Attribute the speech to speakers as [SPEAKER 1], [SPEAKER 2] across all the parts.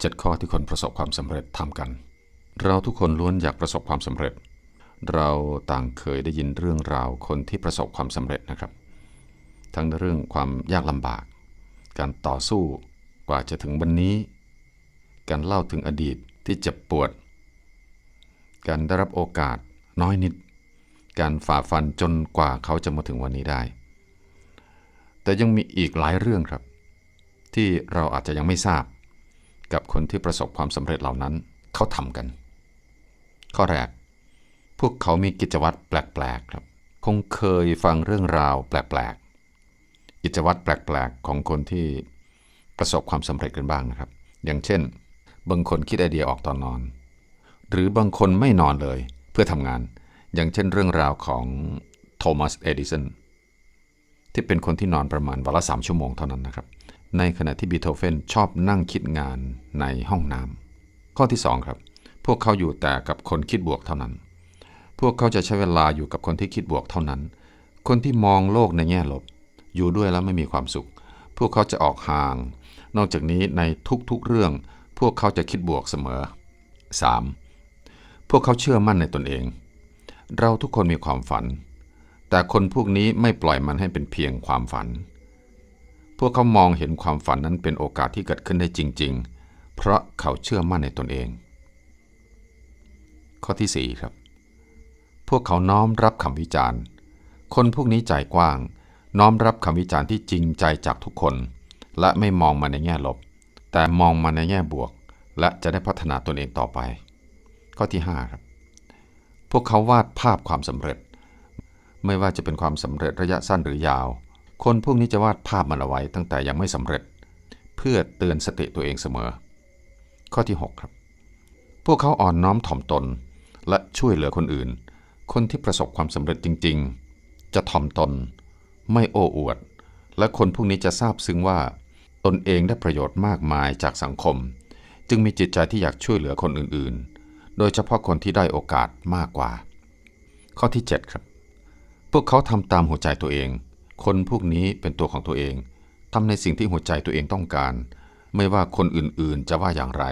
[SPEAKER 1] 7 ข้อที่คนประสบความสำเร็จทำกัน เราทุกคนล้วนอยากประสบความสำเร็จ เราต่างเคยได้ยินเรื่องราวคนที่ประสบความสำเร็จนะครับ ทั้งเรื่องความยากลำบาก การต่อสู้กว่าจะถึงวันนี้ การเล่าถึงอดีตที่เจ็บปวด การได้รับโอกาสน้อยนิด การฝ่าฟันจนกว่าเขาจะมาถึงวันนี้ได้ แต่ยังมีอีกหลายเรื่องครับ ที่เราอาจจะยังไม่ทราบ กับคนที่ประสบความสำเร็จเหล่านั้นเขาทำกัน ข้อแรก พวกเขามีกิจวัตรแปลกๆครับ คงเคยฟังเรื่องราวแปลกๆ กิจวัตรแปลกๆ ของคนที่ประสบความสำเร็จกันบ้างนะครับ อย่างเช่น บางคนคิดไอเดียออกตอนนอน หรือบางคนไม่นอนเลยเพื่อทำงาน อย่างเช่นเรื่องราวของโทมัส เอดิสันที่เป็นคนที่นอนประมาณวันละสามชั่วโมงเท่านั้นนะครับ ในขณะที่บีโธเฟนชอบนั่งคิดงานในห้องน้ำข้อที่ 2 ครับ พวกเขาอยู่แต่กับคนคิดบวกเท่านั้น พวกเขาจะใช้เวลาอยู่กับคนที่คิดบวกเท่านั้น คนที่มองโลกในแง่ลบ อยู่ด้วยแล้วไม่มีความสุข พวกเขาจะออกห่าง นอกจากนี้ในทุกๆเรื่อง พวกเขาจะคิดบวกเสมอ 3. พวกเขาเชื่อมั่นในตนเอง เราทุกคนมีความฝัน แต่คนพวกนี้ไม่ปล่อยมันให้เป็นเพียงความฝัน พวกเขามองเห็นความฝันนั้นเป็นโอกาสที่เกิดขึ้นได้จริง ๆ เพราะเขาเชื่อมั่นในตนเอง ข้อที่ 4 ครับ พวกเขาน้อมรับคำวิจารณ์ คนพวกนี้ใจกว้าง น้อมรับคำวิจารณ์ที่จริงใจจากทุกคน และไม่มองมันในแง่ลบ แต่มองมันในแง่บวก และจะได้พัฒนาตนเองต่อไป ข้อที่ 5 ครับ พวกเขาวาดภาพความสำเร็จ ไม่ว่าจะเป็นความสำเร็จระยะสั้นหรือยาว คนพวกนี้จะวาดภาพมันเอาไว้ตั้งแต่ยังไม่สำเร็จ เพื่อเตือนสติตัวเองเสมอ ข้อที่ 6 ครับ พวกเขาอ่อนน้อมถ่อมตน และช่วยเหลือคนอื่น คนที่ประสบความสำเร็จจริง ๆ จะถ่อมตน ไม่โอ้อวด และคนพวกนี้จะทราบซึ้งว่า ตนเองได้ประโยชน์มากมายจากสังคม จึงมีจิตใจที่อยากช่วยเหลือคนอื่นๆ โดยเฉพาะคนที่ได้โอกาสมากกว่า ข้อที่ 7 ครับ พวกเขาทำตามหัวใจตัวเอง คนพวกนี้เป็นตัวของตัวเองทำในสิ่งที่หัวใจตัวเองต้องการ ไม่ว่าคนอื่นๆจะว่าอย่างไร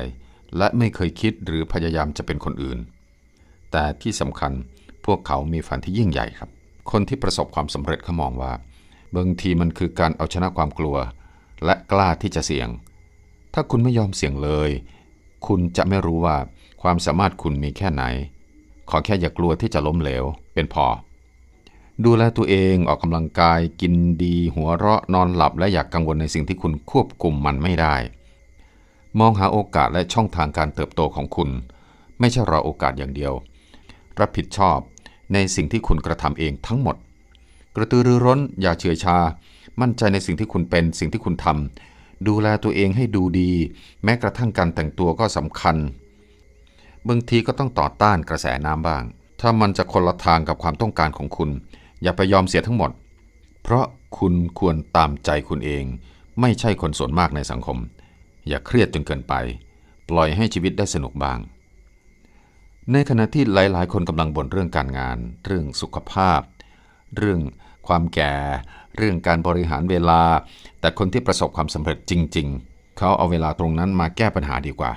[SPEAKER 1] และไม่เคยคิดหรือพยายามจะเป็นคนอื่น แต่ที่สำคัญพวกเขามีฝันที่ยิ่งใหญ่ครับ คนที่ประสบความสำเร็จเขามองว่าบางทีมันคือการเอาชนะความกลัว และกล้าที่จะเสี่ยง ถ้าคุณไม่ยอมเสี่ยงเลย คุณจะไม่รู้ว่าความสามารถคุณมีแค่ไหน ขอแค่อย่ากลัวที่จะล้มเหลว เป็นพอ ดูแลตัวเองออกกำลังกายกินดี หัวเราะนอนหลับ และอยากกังวลในสิ่งที่คุณควบคุมมันไม่ได้ มองหาโอกาสและช่องทางการเติบโตของคุณ ไม่ใช่รอโอกาสอย่างเดียว รับผิดชอบในสิ่งที่คุณกระทำเองทั้งหมด กระตือรือร้นอย่าเฉื่อยชา มั่นใจในสิ่งที่คุณเป็นสิ่งที่คุณทำดูแลตัวเองให้ดูดี แม้กระทั่งการแต่งตัวก็สำคัญบางทีก็ต้องต่อต้านกระแสน้ำบ้าง ถ้ามันจะคนละทางกับความต้องการของคุณ อย่าไปยอมเสียทั้งหมด เพราะคุณควรตามใจคุณเอง ไม่ใช่คนส่วนมากในสังคม อย่าเครียดจนเกินไป ปล่อยให้ชีวิตได้สนุกบ้าง ในขณะที่หลาย ๆ คนกำลังบ่นเรื่องการงาน เรื่องสุขภาพ เรื่องความแก่ เรื่องการบริหารเวลา แต่คนที่ประสบความสำเร็จจริง ๆ เขาเอาเวลาตรงนั้นมาแก้ปัญหาดีกว่า